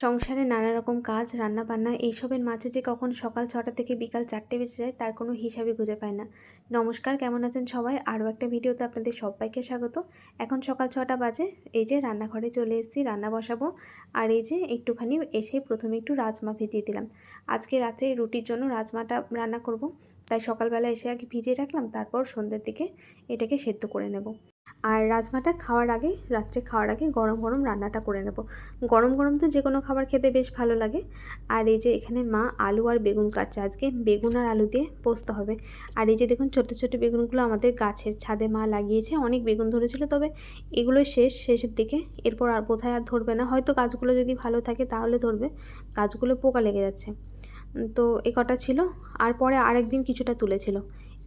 সংসারে নানা রকম কাজ, রান্নাবান্না এইসবের মাঝে যে কখন সকাল ছটা থেকে বিকাল চারটে বেজে যায় তার কোনো হিসাবই খুঁজে পায় না। নমস্কার, কেমন আছেন সবাই? আরও একটা ভিডিওতে আপনাদের সবাইকে স্বাগত। এখন সকাল ছটা বাজে, এই যে রান্নাঘরে চলে এসেছি, রান্না বসাবো। আর এই যে একটুখানি এসে প্রথমে একটু রাজমা ভিজিয়ে দিলাম। আজকে রাত্রে রুটির জন্য রাজমাটা রান্না করব। তাই সকালবেলা এসে আগে ভিজিয়ে রাখলাম, তারপর সন্ধ্যের দিকে এটাকে সেদ্ধ করে নেব। আর রাজমাটা খাওয়ার আগে, রাত্রে খাওয়ার আগে গরম গরম রান্নাটা করে নেব। গরম গরম তো যে কোনো খাবার খেতে বেশ ভালো লাগে। আর এই যে এখানে মা আলু আর বেগুন কাটছে। আজকে বেগুন আর আলু দিয়ে পোস্ত হবে। আর এই যে দেখুন ছোটো ছোটো বেগুনগুলো আমাদের গাছের ছাদে মা লাগিয়েছে। অনেক বেগুন ধরেছিল, তবে এগুলো শেষ, শেষের দিকে। এরপর আর বোধহয় আর ধরবে না। হয়তো গাছগুলো যদি ভালো থাকে তাহলে ধরবে। গাছগুলো পোকা লেগে যাচ্ছে। তো এ কটা ছিল। আর পরে আরেকদিন কিছুটা তুলেছিল।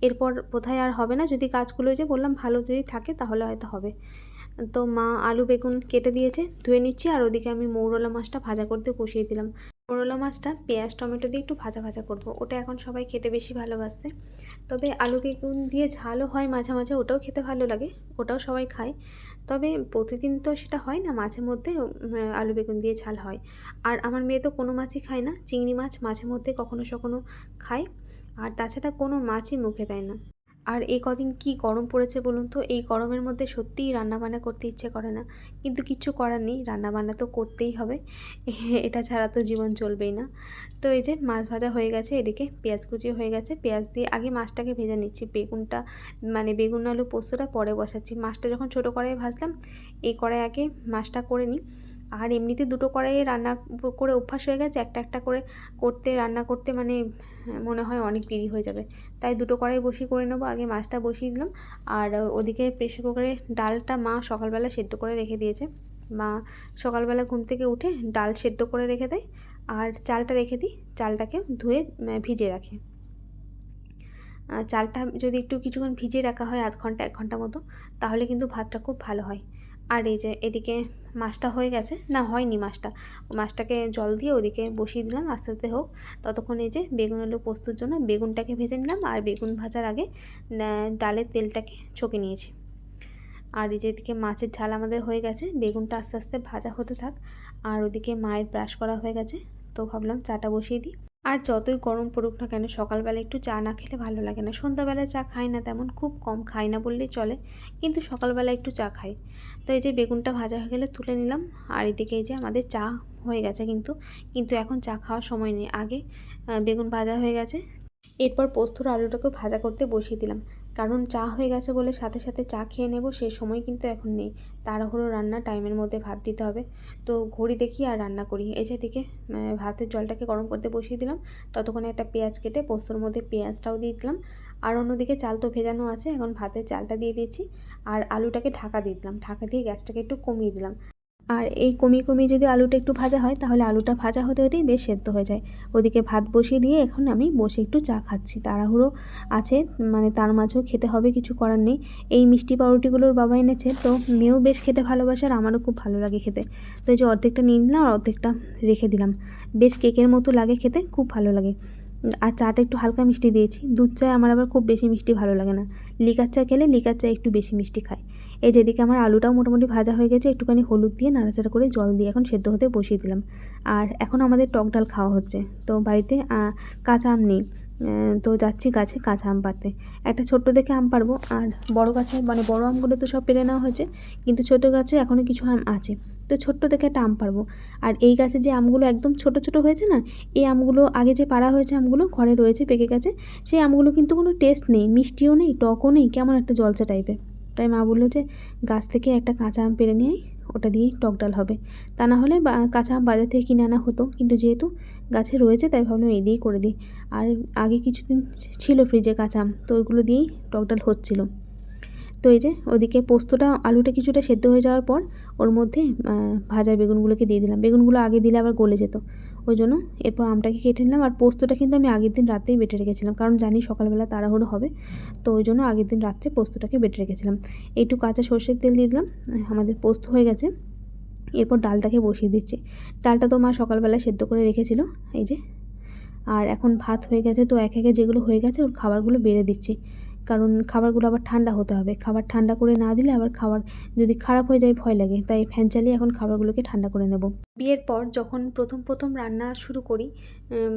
এরপর বোধহয় আর হবে না। যদি গাছগুলো যে বললাম, ভালো যদি থাকে তাহলে হয়তো হবে। তো মা আলু বেগুন কেটে দিয়েছে, ধুয়ে নিচ্ছি, আর ওদিকে আমি মৌরলা মাছটা ভাজা করতে বসিয়ে দিলাম। মৌরলা মাছটা পেঁয়াজ, টমেটো দিয়ে একটু ভাজা ভাজা করব। ওটা এখন সবাই খেতে বেশি ভালোবাসে। তবে আলু বেগুন দিয়ে ঝালও হয় মাঝে মাঝে, ওটাও খেতে ভালো লাগে, ওটাও সবাই খায়। তবে প্রতিদিন তো সেটা হয় না, মাঝে মধ্যে আলু বেগুন দিয়ে ঝাল হয়। আর আমার মেয়ে তো কোনো মাছই খায় না, চিংড়ি মাছ মাঝে মধ্যে কখনো সখনো খায়। আর তাছাড়া কোনো মাছই মুখে দেয় না। আর এই কদিন কি গরম পড়েছে বলুন তো? এই গরমের মধ্যে সত্যিই রান্নাবান্না করতে ইচ্ছে করে না। কিন্তু কিচ্ছু করার নেই, রান্নাবান্না তো করতেই হবে। এটা ছাড়া তো জীবন চলবেই না। তো এই যে মাছ ভাজা হয়ে গেছে, এদিকে পেঁয়াজ কুচি হয়ে গেছে। পেঁয়াজ দিয়ে আগে মাছটাকে ভেজে নিচ্ছি। বেগুনটা মানে বেগুন, আলু পোস্তটা পরে বসাচ্ছি। মাছটা যখন ছোটো কড়াইয়ে ভাজলাম, এই কড়াই আগে মাছটা করে নিই। আর এমনিতে দুটো কড়াইয়ে রান্না করে অভ্যাস হয়ে গেছে, একটা একটা করে করতে, রান্না করতে মানে মনে হয় অনেক দেরি হয়ে যাবে। তাই দুটো কড়াই বসিয়ে করে নেব, আগে মাছটা বসিয়ে দিলাম। আর ওদিকে প্রেশার কুকারে ডালটা মা সকালবেলা সেদ্ধ করে রেখে দিয়েছে। মা সকালবেলা ঘুম থেকে উঠে ডাল সেদ্ধ করে রেখে দেয়। আর চালটা রেখে দিই, চালটাকে ধুয়ে ভিজে রাখে। চালটা যদি একটু কিছুক্ষণ ভিজিয়ে রাখা হয়, আধ ঘণ্টা, এক ঘণ্টা মতো, তাহলে কিন্তু ভাতটা খুব ভালো হয়। আর এই যে, এদিকে মাছটা হয়ে গেছে। না, হয়নি মাছটা। মাছটাকে জল দিয়ে ওদিকে বসিয়ে দিলাম, আস্তে আস্তে হোক। ততক্ষণ এই যে বেগুন আলু পোস্তর জন্য বেগুনটাকে ভেজে নিলাম আর বেগুন ভাজার আগে ডালের তেলটাকে ছকে নিয়েছি। আর এই যে এদিকে মাছের ঝাল আমাদের হয়ে গেছে। বেগুনটা আস্তে আস্তে ভাজা হতে থাক। আর ওদিকে মায়ের ব্রাশ করা হয়ে গেছে। তো ভাবলাম চাটা বসিয়ে দিই। আর যতই গরম পড়ুক না কেন, সকালবেলা একটু চা না খেলে ভালো লাগে না। সন্ধ্যাবেলায় চা খাই না তেমন, খুব কম খাই না বললেই চলে, কিন্তু সকালবেলা একটু চা খাই। তো এই যে বেগুনটা ভাজা হয়ে গেলে তুলে নিলাম, আর এদিকে এই যে আমাদের চা হয়ে গেছে কিন্তু কিন্তু এখন চা খাওয়ার সময় নেই। আগে বেগুন ভাজা হয়ে গেছে, এরপর পোস্তর আলুটাকে ভাজা করতে বসিয়ে দিলাম। কারণ চা হয়ে গেছে বলে সাথে সাথে চা খেয়ে নেব সেই সময় কিন্তু এখন নেই। তাড়াহুড়ো রান্না, টাইমের মধ্যে ভাত দিতে হবে। তো ঘড়ি দেখি আর রান্না করি। এই যে দিকে ভাতের জলটাকে গরম করতে বসিয়ে দিলাম। ততক্ষণে একটা পেঁয়াজ কেটে পোস্তর মধ্যে পেঁয়াজটাও দিয়ে দিলাম। আর অন্যদিকে চাল তো ভেজানো আছে, এখন ভাতের চালটা দিয়ে দিয়েছি। আর আলুটাকে ঢাকা দিয়ে দিলাম। ঢাকা দিয়ে গ্যাসটাকে একটু কমিয়ে দিলাম। আর এই কমিয়ে কমিয়ে যদি আলুটা একটু ভাজা হয়, তাহলে আলুটা ভাজা হতে হতেই বেশ সেদ্ধ হয়ে যায়। ওদিকে ভাত বসিয়ে দিয়ে এখন আমি বসে একটু চা খাচ্ছি। তাড়াহুড়ো আছে মানে তার মাঝেও খেতে হবে, কিছু করার নেই। এই মিষ্টি পাউরুটিগুলোর বাবা এনেছে, তো মেয়েও বেশ খেতে ভালোবাসে আর আমারও খুব ভালো লাগে খেতে। তো এই যে অর্ধেকটা নিয়ে নিলাম আর অর্ধেকটা রেখে দিলাম। বেশ কেকের মতো লাগে খেতে, খুব ভালো লাগে। আর চাটা একটু হালকা মিষ্টি দিয়েছি। দুধ চায় আমার আবার খুব বেশি মিষ্টি ভালো লাগে না। লিকার চা খেলে লিকার চা একটু বেশি মিষ্টি খায়। এই যেদিকে আমার আলুটাও মোটামুটি ভাজা হয়ে গেছে, একটুখানি হলুদ দিয়ে নাড়াচাড়া করে জল দিয়ে এখন সেদ্ধ হতে বসিয়ে দিলাম। আর এখন আমাদের টক ডাল খাওয়া হচ্ছে। তো বাড়িতে কাঁচা আম নেই। তো যাচ্ছি গাছে কাঁচা আম পাড়তে। একটা ছোট্ট দেখে আম পারব আর বড় গাছে মানে বড় আমগুলো তো সব পেরে নেওয়া হয়েছে, কিন্তু ছোটো গাছে এখনও কিছু আম আছে। তো ছোট্ট দেখে একটা আম পারব আর এই গাছে যে আমগুলো একদম ছোট ছোট হয়েছে না, এই আমগুলো, আগে যে পাড়া হয়েছে আমগুলো ঘরে রয়েছে, পেকে গেছে, সেই আমগুলো কিন্তু কোনো টেস্ট নেই, মিষ্টিও নেই, টকও নেই, কেমন একটা জলসা টাইপের তাই মা বলল যে, গাছ থেকে একটা কাঁচা আম পেরে নিয়ে ওটা দিয়েই টক ডাল হবে। তা না হলে কাঁচা আম বাজার থেকে কিনে আনা হতো। কিন্তু যেহেতু গাছে রয়েছে, তাই ভাবলাম এই দিয়েই করে দিই। আর আগে কিছুদিন ছিল ফ্রিজে কাঁচা আম, তো ওইগুলো দিয়েই টক ডাল হচ্ছিল। তো এই যে, ওদিকে পোস্তটা, আলুটা কিছুটা সেদ্ধ হয়ে যাওয়ার পর, ওর মধ্যে ভাজা বেগুনগুলোকে দিয়ে দিলাম। বেগুনগুলো আগে দিলে আবার গলে যেত। ওই জন্য এরপর আমটাকে কেটে নিলাম। আর পোস্তটা কিন্তু আমি আগের দিন রাতেই বেটে রেখেছিলাম। কারণ জানি সকালবেলা তাড়াহুড়ো হবে, তো ওই জন্য আগের দিন রাত্রে পোস্তটাকে বেটে রেখেছিলাম। একটু কাঁচা সর্ষের তেল দিয়ে দিলাম আমাদের পোস্ত হয়ে গেছে। এরপর ডালটাকে বসিয়ে দিচ্ছি। ডালটা তো মা সকালবেলা সেদ্ধ করে রেখেছিল, এই যে। আর এখন ভাত হয়ে গেছে, তো এক একে যেগুলো হয়ে গেছে ওর খাবারগুলো বেড়ে দিচ্ছি। কারণ খাবারগুলো আবার ঠান্ডা হতে হবে। খাবার ঠান্ডা করে না দিলে আবার খাবার যদি খারাপ হয়ে যায় ভয় লাগে। তাই ফ্যান চালিয়ে এখন খাবারগুলোকে ঠান্ডা করে নেব। বিয়ের পর যখন প্রথম প্রথম রান্না শুরু করি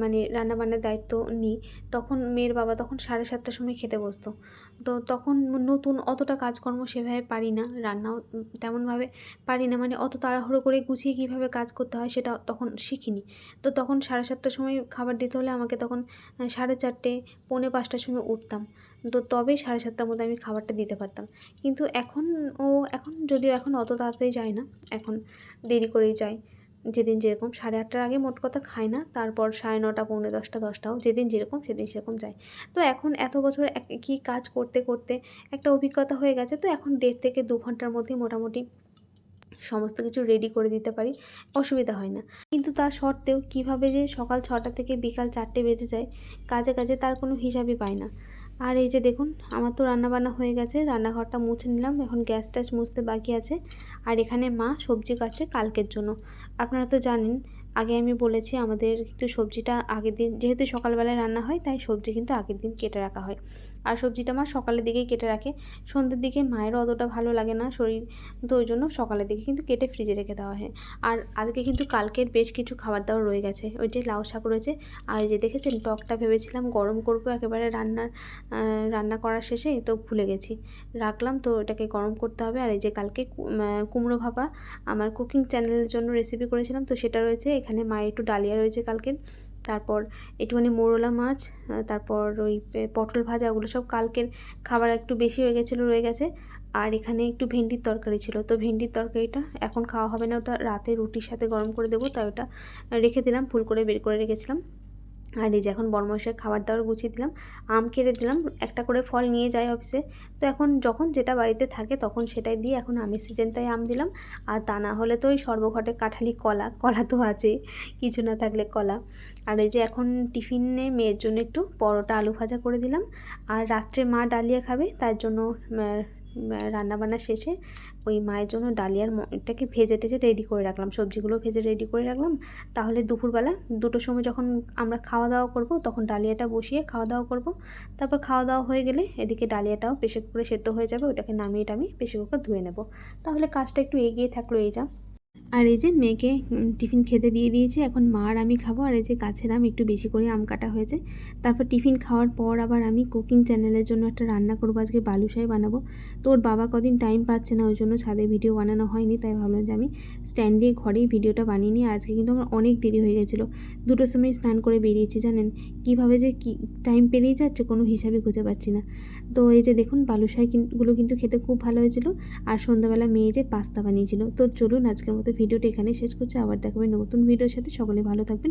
মানে রান্না বান্নার দায়িত্ব নিই, তখন মেয়ের বাবা তখন সাড়ে সাতটার সময় খেতে বসতো। তো তখন নতুন অতটা কাজকর্ম সেভাবে পারি না, রান্নাও তেমনভাবে পারি না। মানে অত তাড়াহুড়ো করে গুছিয়ে কীভাবে কাজ করতে হয় সেটা তখন শিখিনি। তো তখন সাড়ে সাতটার সময় খাবার দিতে হলে আমাকে তখন সাড়ে চারটে, পৌনে পাঁচটার সময় উঠতাম। তো তবেই সাড়ে সাতটার মধ্যে আমি খাবারটা দিতে পারতাম। কিন্তু এখন ও এখন যদিও এখন অত তাড়াতাড়ি যায় না, এখন দেরি করেই যায়। যেদিন যেরকম সাড়ে আটটার আগে মোট কথা খায় না, তারপর সাড়ে নটা, পৌনে দশটা, দশটাও যেদিন যেরকম সেদিন সেরকম যায়। তো এখন এত বছর একই কাজ করতে করতে একটা অভিজ্ঞতা হয়ে গেছে, তো এখন দেড় থেকে দু ঘণ্টার মধ্যে মোটামুটি সমস্ত কিছু রেডি করে দিতে পারি, অসুবিধা হয় না। কিন্তু তা সত্ত্বেও কীভাবে যে সকাল ছটা থেকে বিকাল চারটে বেজে যায়, কাজে কাজে তার কোনো হিসাবই পায় না। আর এই যে দেখুন, আমার তো রান্নাবান্না হয়ে গেছে, রান্নাঘরটা মুছে নিলাম, এখন গ্যাস ট্যাস মুছতে বাকি আছে। আর এখানে মা সবজি কাটছে কালকের জন্য। আপনারা তো জানেন আগে আমি বলেছি আমাদের কিন্তু সবজিটা আগের দিন, যেহেতু সকালবেলায় রান্না হয়, তাই সবজি কিন্তু আগের দিন কেটে রাখা হয়। আর সবজিটা মা সকালের দিকেই কেটে রাখে। সন্ধ্যের দিকে মায়েরও অতটা ভালো লাগে না শরীর, তো ওই জন্য সকালের দিকে কিন্তু কেটে ফ্রিজে রেখে দেওয়া হয়। আর আজকে কিন্তু কালকের বেশ কিছু খাবার দাবার রয়ে গেছে। ওই যে লাউ শাক রয়েছে, আর যে দেখেছেন টকটা ভেবেছিলাম গরম করব একেবারে রান্নার রান্না করার শেষে, তো ভুলে গেছি। রাখলাম তো এটাকে গরম করতে হবে। আর এই যে কালকে কুমড়ো ভাপা, আমার কুকিং চ্যানেলের জন্য রেসিপি করেছিলাম, তো সেটা রয়েছে এখানে মায়ের একটু ডালিয়া রয়েছে কালকের তারপর একটুখানি মোরলা মাছ তারপর ওই পটল ভাজা, ওগুলো সব কালকের খাবার একটু বেশি হয়ে গেছিল, রয়ে গেছে। আর এখানে একটু ভেন্ডির তরকারি ছিল। তো ভেন্ডির তরকারিটা এখন খাওয়া হবে না, ওটা রাতে রুটির সাথে গরম করে দেবো, তাই ওটা রেখে দিলাম, ফুল করে বের করে রেখেছিলাম। আর এই যে এখন বর্মশের খাবার দাবার গুছিয়ে দিলাম, আম কেটে দিলাম, একটা করে ফল নিয়ে যায় অফিসে তো এখন যখন যেটা বাড়িতে থাকে তখন সেটাই দিয়ে এখন আমের সিজন তাই আম দিলাম। আর তা না হলে তো ওই সর্বঘটে কাঠালি কলা কলা তো আছেই, কিছু না থাকলে কলা। আর এই যে এখন টিফিনে মেয়ের জন্য একটু পরোটা, আলু ভাজা করে দিলাম। আর রাত্রে মা ডালিয়া খাবে, তার জন্য রান্নাবান্না শেষে ওই মায়ের জন্য ডালিয়ার এটাকে ভেজে টেজে রেডি করে রাখলাম। সবজিগুলো ভেজে রেডি করে রাখলাম। তাহলে দুপুরবেলা দুটো সময় যখন আমরা খাওয়া দাওয়া করব, তখন ডালিয়াটা বসিয়ে খাওয়া দাওয়া করব। তারপর খাওয়া দাওয়া হয়ে গেলে এদিকে ডালিয়াটাও প্রেশার কুকারে সেদ্ধ হয়ে যাবে। ওটাকে নামিয়ে টামিয়ে প্রেশার কুকার ধুয়ে নেব। তাহলে কাজটা একটু এগিয়ে থাকল এই যা। আর এই যে মেয়েকে টিফিন খেতে দিয়ে দিয়েছি, এখন মা আর আমি খাব, আর এই যে গাছের আম একটু বেশি করে আম কাটা হয়েছে। তারপর টিফিন খাওয়ার পর আবার আমি কুকিং চ্যানেলের জন্য একটা রান্না করব, আজকে বালুশাই বানাবো। তো ওর বাবা কদিন টাইম পাচ্ছে না, ওই জন্য ছাদে ভিডিও বানানো হয়নি, তাই ভাবলাম যে আমি স্ট্যান্ড দিয়ে ঘরেই ভিডিওটা বানিয়ে নিই। আজকে কিন্তু আমার অনেক দেরি হয়ে গেছিল। দুটোর সময় স্নান করে বেরিয়েছি, জানেন? কীভাবে যে কি টাইম পেরিয়ে যাচ্ছে, কোনো হিসাবে খুঁজে পাচ্ছি না। তো এই যে দেখুন বালুশাই কিন- কিন্তু খেতে খুব ভালো হয়েছিল, আর সন্ধ্যাবেলা মেয়ে যে পাস্তা বানিয়েছিল। তো চলুন আজকের মতো ভিডিওটা এখানে শেষ করছি। আবার দেখাবে নতুন ভিডিওর সাথে। সকলে ভালো থাকবেন।